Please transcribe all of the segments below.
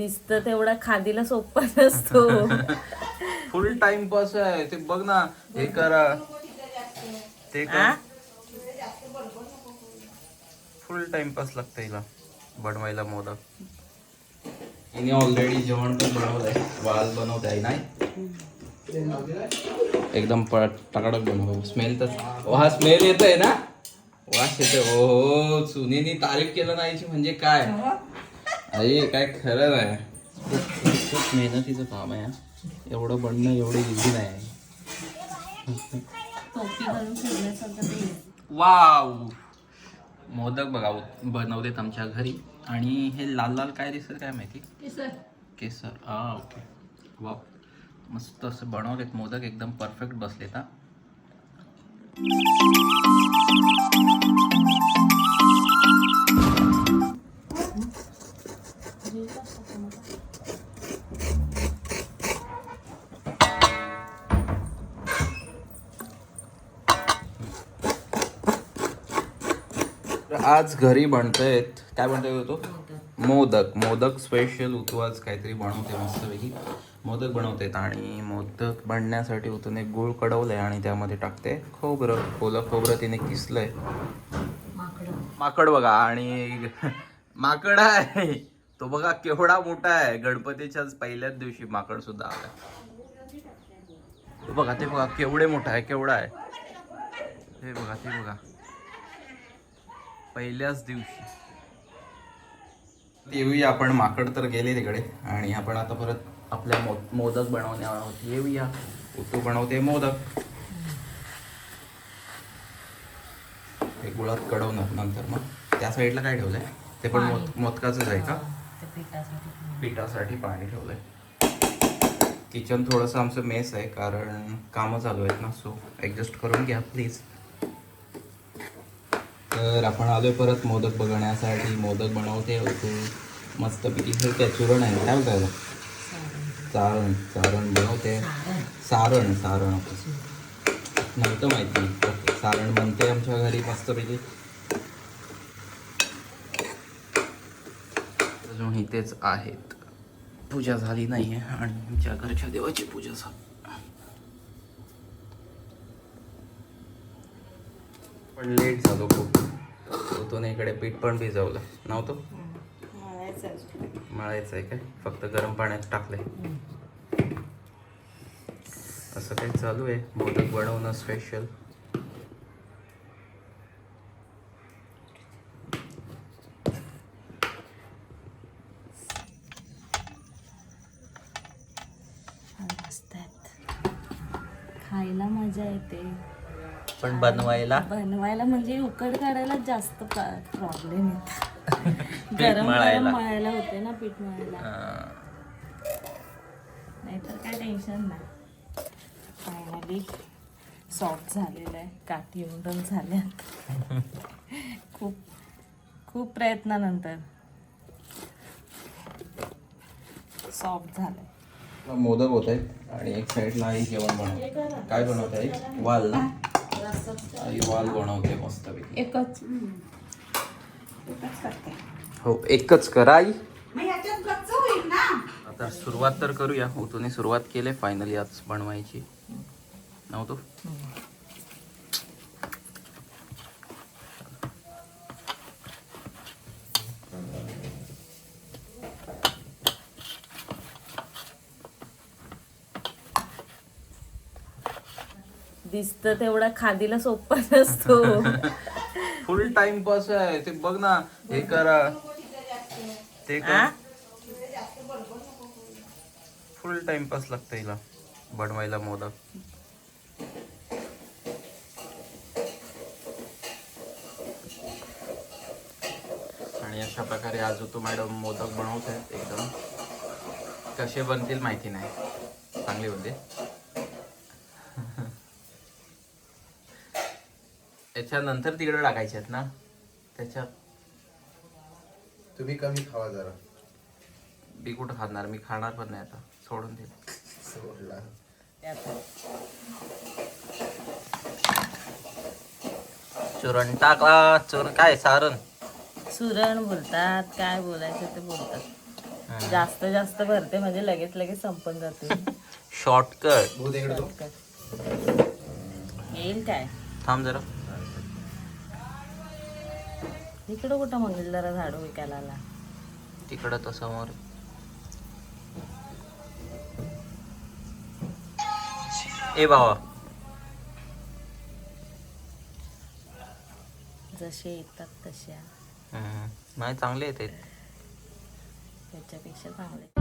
दिसत तेवढा खादीला सोपा नसतो. फुल टाइमपास आहे. ते बघ ना हे करा. ते आ? फुल टाइमपास लागतं हिला बनवायला मोदक. हिने ऑलरेडी जेवण पण बनवलंय. वाल बनवते आहे नाही. एकदम टकाटक बनव. स्मेल तर हा स्मेल येतोय ना? वास येतोय. ओ हो सुनीनी तारीफ केलं नाहीची म्हणजे काय? अरे काय खरं नाही. खूप खूप मेहनतीचं काम आहे हा. एवढं बनणं एवढं इझी नाही वाव. मोदक बघा बनवलेत आमच्या घरी. आणि हे लाल लाल काय दिसत काय माहिती? केसर. हा ओके. वाव. मस्त असं बनवलेत मोदक एकदम परफेक्ट बसलेत हा. आज घरी बनतायत काय बनतोय तो? मोदक. मोदक स्पेशल उतू आज काहीतरी बनवते मस्तपैकी. मोदक बनवतेत आणि मोदक बनण्यासाठी उतून एक गुळ कडवलंय आणि त्यामध्ये टाकते. खोबरं. ओलं खोबरं तिने किसलंय. माकड बघा आणि माकड आहे. तो बघा केवढा मोठा आहे. गणपतीच्याच पहिल्याच दिवशी माकड सुद्धा आला. तो बघा ते बघा केवढे मोठा आहे केवढा आहे. हे बघा ते बघा. पहिल्याच दिवशी. येऊया आपण. माकड तर गेले तिकडे. आणि आपण आता परत आपल्या मो मोदक बनवण्यावर आहोत. येऊया. उतू बनवते मोदक. हे गुळात कडवणार नंतर मग. त्या साईडला काय ठेवलंय? ते पण. मोद मोदकाचंच आहे का? पिठासाठी पिठासाठी पाणी ठेवलंय. किचन थोडंसं आमचं मेस आहे कारण कामं चालू आहेत ना सो ॲडजस्ट करून घ्या प्लीज तर आपण आलोय परत मोदक बघण्यासाठी. मोदक बनवते होतो मस्तपैकी हे काय चुरण आहे काय याला? चारण चारण बनवते. सारण. सारण. नव्हतं माहिती. ओके सारण बनते आमच्या घरी मस्तपैकी. अजून इथेच आहेत. पूजा झाली नाही आहे आणि आमच्या घरच्या देवाची पूजा झाली. पण लेट झालो खूप. तो इकडे पीठ पण भिजवलं. नव्हतं? मळायचं आहे काय? फक्त गरम पाण्यात टाकलंय. असं काही चालू आहे. मोदक बनवणं स्पेशल खायला मजा येते. पण बनवायला? बनवायला म्हणजे उकड काढायला जास्त प्रॉब्लेम येतात गरम. गरम मळायला. होते ना पीठ मळायला. नाहीतर काय टेन्शन नाही. फायनली सॉफ्ट झालेलं आहे. काठी उंडून झाल्या खूप खूप प्रयत्नानंतर. सॉफ्ट झालंय. मोदक होत आहेत आणि एक साईडला आई जेवण बनवते. काय बनवते आई? वाल ना? आई वाल बनवते मस्तपैकी. एकच. हो एकच करा आई. आता सुरुवात तर करूया. उतूने सुरुवात केली फायनली आज बनवायची. नव्हतो? दिसत तेवढा खादीला सोपा नसतो. फुल टाइमपास आहे. ते बघ ना हे करा. ते? करा. फुल टाइमपास लागतं हिला बनवायला मोदक. आणि अशा प्रकारे आज तू मॅडम मोदक बनवत आहेत एकदम. कसे बनतील माहिती नाही. चांगले होते. त्याच्यानंतर तिकडे टाकायचे आहेत ना? त्याच्यात तुम्ही कमी खावा जरा. मी कुठं खाणार? मी खाणार पण नाही आता. सोडून दे. सोडला. चुरण टाका चुरण काय सारण सुरण बोलतात. काय बोलायचं ते बोलतात. जास्त जास्त भरते म्हणजे लगेच लगेच संपून जाते. शॉर्टकट येईल काय? थांब जरा. इकडं कुठं मंगल जरा झाडू विकायला? आला तिकडं तर समोर. ए बाबा जसे येतात तशा. नाही चांगले येते त्याच्यापेक्षा चांगले.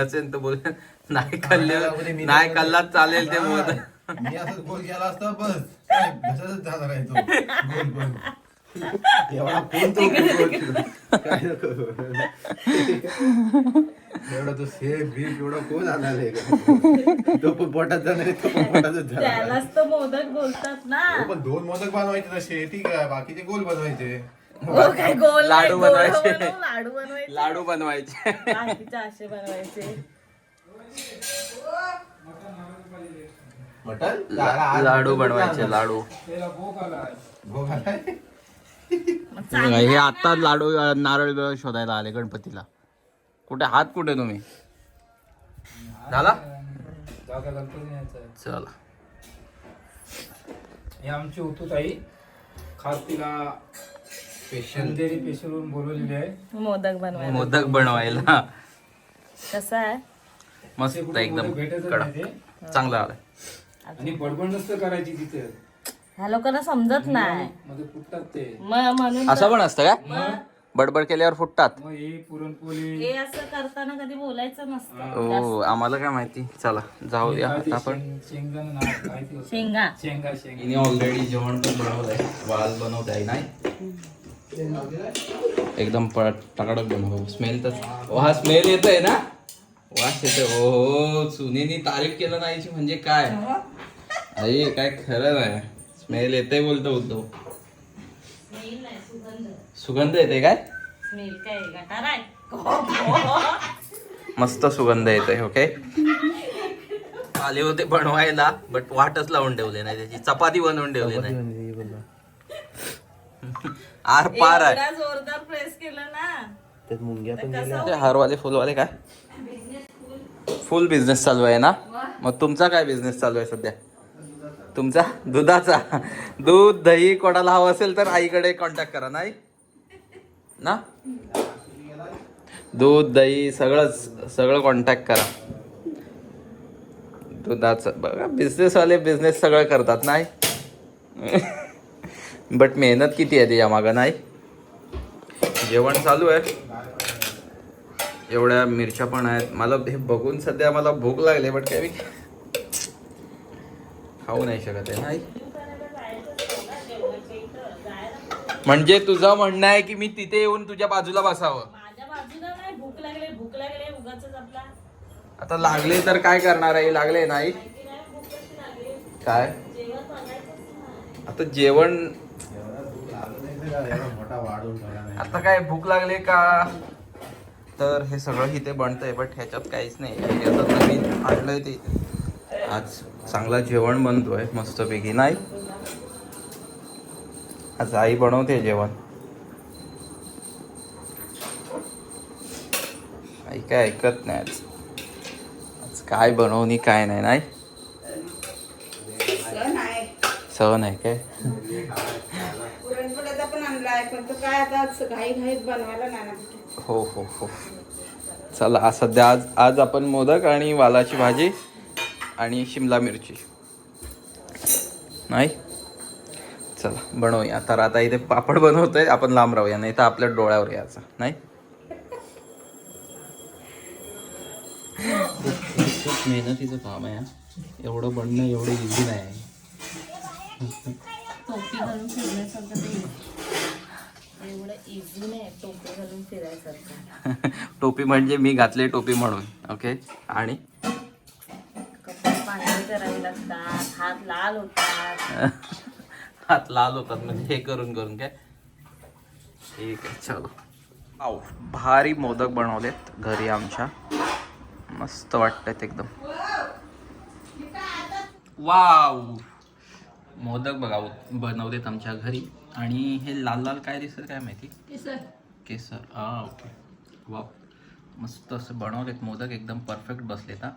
असेल तर बोल. नाही खाल्ले. नाही खाल्ला चालेल ते मोद मी असं गोल केला असता बस. काय घशातच आहे गोल एवढा तो गोल काय नको. एवढा तो सेम बीफ एवढा कोण आला तो पण पोटात जाणार आहे, तो पण पोटातच जाणार आहे. त्यालाच तर मोदक बोलतात ना. पण दोन मोदक बनवायचे तसे ठीक आहे. बाकीचे गोल बनवायचे. हो काय गोल लाडू गोल बनवायचे. बनवून लाडू बनवायचे. लाडू बनवायचे. बाकीचे असे बनवायचे. मटन लाडू बनवायचे? हे आता लाडू नारळ बिरळ शोधायला आले गणपतीला. कुठे? हात कुठे तुम्ही? झाला? चला. हे आमची ताई खास तिला अंधेरी पेशवरून बोलवलेली आहे. मोदक बनवायला. मोदक बनवायला. कसं आहे? मस्त एकदम. कडक. चांगला आलाय. आणि बडबड नसतं करायची तिथे. ह्या लोकांना समजत नाही मध्ये फुटतात ते. म- म्हणून असं पण असतं काय बडबड केल्यावर फुटतात. मग हे पुरणपोळी. हे असं करताना कधी बोलायचं नसतं. ओ आम्हाला काय माहिती? चला जाऊ द्या काय ते आता आपण. शेंग- शेंगदाणा नाव काय ते होतं? शेंगा. शेंगा शेंगा. हिने ऑलरेडी जेवण पण बनवलंय. वाल बनवत आहे नाही एकदम टकाटक बनव. स्मेल तर हा स्मेल येत आहे ना? वास येतोय. हो हो सुनेनी तारीफ केलं नाहीची म्हणजे काय? आई काय खरं नाही. स्मेल येते बोलतो उद्धव सुगंध येते काय? स्मेल काय गटार आहे. मस्त सुगंध येते ओके आले होते बनवायला बट वाटच लावून ठेवले नाही त्याची. चपाती बनवून ठेवली नाही. आर पार आहे. एवढा जोरदार प्रेस केलं ना. तर कसं ते हारवाले फुलवाले काय? फुल बिझनेस चालू आहे ना. मग तुमचा काय बिझनेस चालू आहे सध्या? तुमचा? दुधाचा. दूध दही कोणाला हवं असेल तर आईकडे कॉन्टॅक्ट करा नाही ना? दूध दही सगळंच सगळं कॉन्टॅक्ट करा. दुधाचं बघा बिझनेसवाले बिझनेस सगळं करतात नाही बट मेहनत किती आहे त्याच्या मागं नाही? जेवण चालू आहे. एवढ्या मिरच्या पण आहेत. मला हे बघून सध्या मला भूक लागली बट काय मी खाऊ नाही शकत आहे नाही? म्हणजे तुझं म्हणणं आहे की मी तिथे येऊन तुझ्या बाजूला बसावं? आता लागले तर काय करणार आहे? लागले नाही? काय? आता जेवण एवढा मोठा वाढून ठेवला नाही आता काय भूक लागले का? तर हे सगळं इथे बनतंय बट ह्याच्यात काहीच नाही. हे आता नवीन आणलंय ते. आज चांगला जेवण बनतोय मस्तपैकी. नाही? आज आई बनवते जेवण. आई काय ऐकत नाही आज. आज काय बनवणी काय नाही नाही? सण आहे काय? हो हो हो. चला सध्या आज आज आपण मोदक आणि वालाची भाजी आणि शिमला मिरची. नाही? चला बनवूया. तर आता इथे पापड बनवतोय. आपण लांब राहूया नाही तर आपल्या डोळ्यावर यायचा. नाही? खूप मेहनतीचं काम आहे एवढं बनणं एवढं इझी नाही. एवढं इझी नाही टोपी घालून फिरायसारखं. टोपी म्हणजे मी घातले टोपी म्हणून ओके आणि? कपडे पांढरे करावे लागतात हात लाल होतात. हात लाल होतात म्हणजे हे करून करून काय ठीक आहे चलो. आव भारी मोदक बनवलेत घरी आमच्या. मस्त वाटतात एकदम. वाव! मोदक बघा बनवलेत आमच्या घरी. आणि हे लाल लाल काय दिसत काय माहिती? केसर. हा ओके. वाव. मस्त असं बनवलेत मोदक एकदम परफेक्ट बसलेत हा.